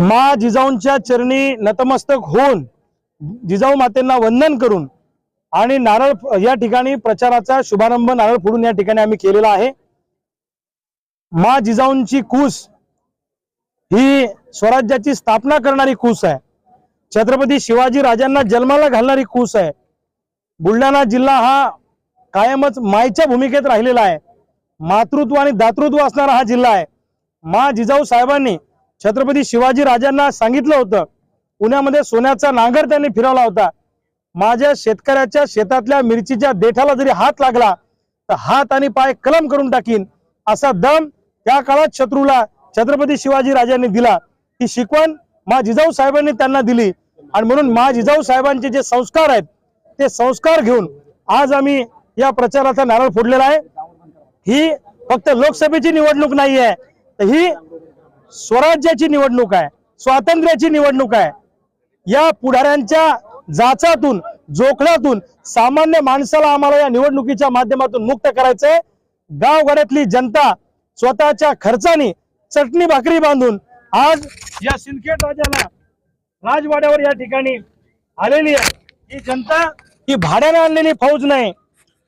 मा जिजाऊंच्या चरणी नतमस्तक होऊन जिजाऊ मातेंना वंदन करून आणि नारळ या ठिकाणी प्रचाराचा शुभारंभ नारळ फोडून या ठिकाणी आम्ही केलेला आहे. मा जिजाऊंची कूस ही स्वराज्याची स्थापना करणारी कूस आहे. छत्रपती शिवाजी राजांना जन्माला घालणारी कूस आहे. बुलढाणा जिल्हा हा कायमच मायच्या भूमिकेत राहिलेला आहे. मातृत्व आणि दातृत्व असणारा हा जिल्हा आहे. मा जिजाऊ साहेबांनी छत्रपती शिवाजी राजांना सांगितलं होतं. पुण्यामध्ये सोन्याचा नांगर त्यांनी फिरवला होता. माझ्या शेतकऱ्याच्या शेतातल्या मिरचीच्या देठाला जरी हात लागला तर हात आणि पाय कलम करून टाकीन असा दम त्या काळात शत्रूला छत्रपती शिवाजी राजांनी दिला. ती शिकवण मा जिजाऊ साहेबांनी त्यांना दिली. आणि म्हणून मा जिजाऊ साहेबांचे जे संस्कार आहेत ते संस्कार घेऊन आज आम्ही या प्रचाराचा नारळ फोडलेला आहे. ही फक्त लोकसभेची निवडणूक नाही आहे तर ही स्वराज्याची निवडणूक आहे स्वातंत्र्याची निवडणूक आहे. या पुढाऱ्यांच्या जाचातून जोखडातून सामान्य माणसाला आम्हाला या निवडणुकीच्या माध्यमातून मुक्त करायचंय. गावगाड्यातली जनता स्वतःच्या खर्चाने चटणी भाकरी बांधून आज या सिंदखेड राजाला राजवाड्यावर या ठिकाणी आलेली आहे. ही जनता ही भाड्याने आणलेली फौज नाही.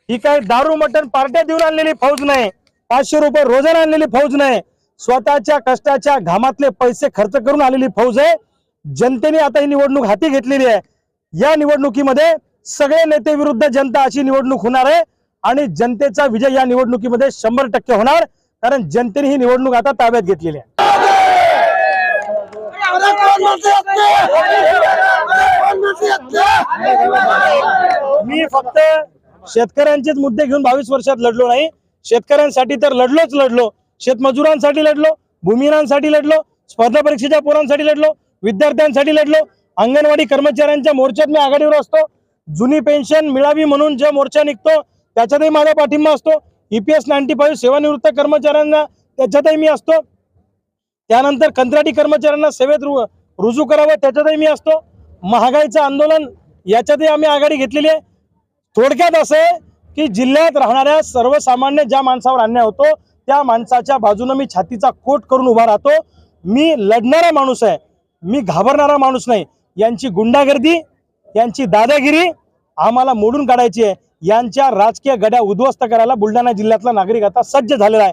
ही काय दारू मटण पार्ट्या देऊन आणलेली फौज नाही पाचशे रुपये रोजाने आणलेली फौज नाही स्वतःच्या कष्टाच्या घामातले पैसे खर्च करून आलेली फौज आहे जनतेने आता ही निवडणूक हाती घेतलेली आहे या निवडणुकीमध्ये सगळे नेते विरुद्ध जनता अशी निवडणूक होणार आहे आणि जनतेचा विजय या निवडणुकीमध्ये शंभर टक्के होणार कारण जनतेने ही निवडणूक आता ताब्यात घेतलेली आहे मी फक्त शेतकऱ्यांचेच मुद्दे घेऊन बावीस वर्षात लढलो नाही. शेतकऱ्यांसाठी तर लढलोच लढलो. शेतमजुरांसाठी लढलो भूमिहीनांसाठी लढलो स्पर्धा परीक्षेच्या पोरांसाठी लढलो विद्यार्थ्यांसाठी लढलो. अंगणवाडी कर्मचाऱ्यांच्या मोर्चात मी आघाडीवर असतो. जुनी पेन्शन मिळावी म्हणून जे मोर्चा निघतो त्याच्यातही माझा पाठिंबा असतो. ईपीएस नाईन्टी फाईव्ह सेवानिवृत्त कर्मचाऱ्यांना त्याच्यातही मी असतो. त्यानंतर कंत्राटी कर्मचाऱ्यांना सेवेत रु रुजू करावं त्याच्यातही मी असतो. महागाईचं आंदोलन याच्यातही आम्ही आघाडी घेतलेली आहे. थोडक्यात असं की जिल्ह्यात राहणाऱ्या सर्वसामान्य ज्या माणसावर अन्याय होतो त्या माणसाच्या बाजूनं मी छातीचा कोट करून उभा राहतो. मी लढणारा माणूस आहे. मी घाबरणारा माणूस नाही. यांची गुंडागर्दी यांची दादागिरी आम्हाला मोडून काढायची आहे. यांच्या राजकीय गड्या उद्ध्वस्त करायला बुलढाणा जिल्ह्यातला नागरिक आता सज्ज झालेला आहे.